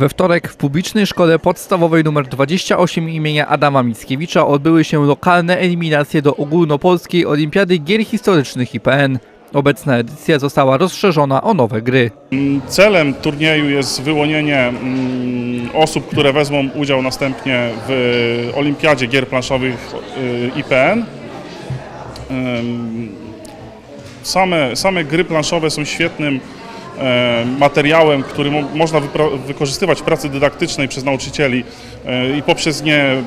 We wtorek w publicznej szkole podstawowej nr 28 imienia Adama Mickiewicza odbyły się lokalne eliminacje do ogólnopolskiej Olimpiady Gier Historycznych IPN. Obecna edycja została rozszerzona o nowe gry. Celem turnieju jest wyłonienie mm, osób, które wezmą udział następnie w Olimpiadzie Gier Planszowych y, IPN. Same, same gry planszowe są świetnym e, materiałem, który mo- można wykorzystywać w pracy dydaktycznej przez nauczycieli e, i poprzez nie mm,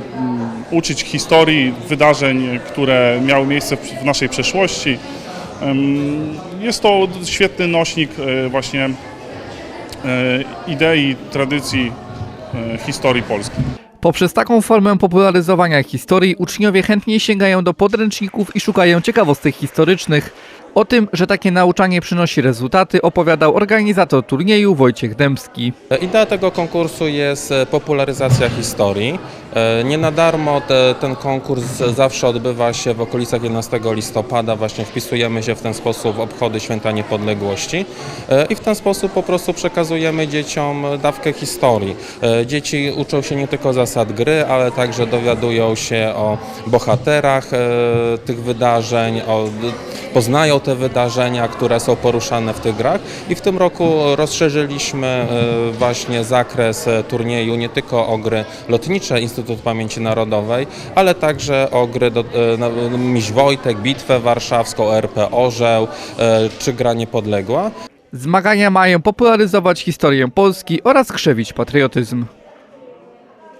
uczyć historii wydarzeń, które miały miejsce w naszej przeszłości. Jest to świetny nośnik e, właśnie e, idei, tradycji, e, historii Polski. Poprzez taką formę popularyzowania historii uczniowie chętniej sięgają do podręczników i szukają ciekawostek historycznych. O tym, że takie nauczanie przynosi rezultaty, opowiadał organizator turnieju Wojciech Dębski. Idea tego konkursu jest e, popularyzacja historii. E, Nie na darmo te, ten konkurs zawsze odbywa się w okolicach 11 listopada. Właśnie wpisujemy się w ten sposób w obchody Święta Niepodległości E, i w ten sposób po prostu przekazujemy dzieciom dawkę historii. Dzieci uczą się nie tylko zasad gry, ale także dowiadują się o bohaterach tych wydarzeń, o, poznają te wydarzenia, które są poruszane w tych grach i w tym roku rozszerzyliśmy e, właśnie zakres e, turnieju nie tylko o gry lotnicze Instytut Pamięci Narodowej, ale także o gry do, e, Miś Wojtek, Bitwę Warszawską, RP Orzeł czy Gra Niepodległa. Zmagania mają popularyzować historię Polski oraz krzewić patriotyzm.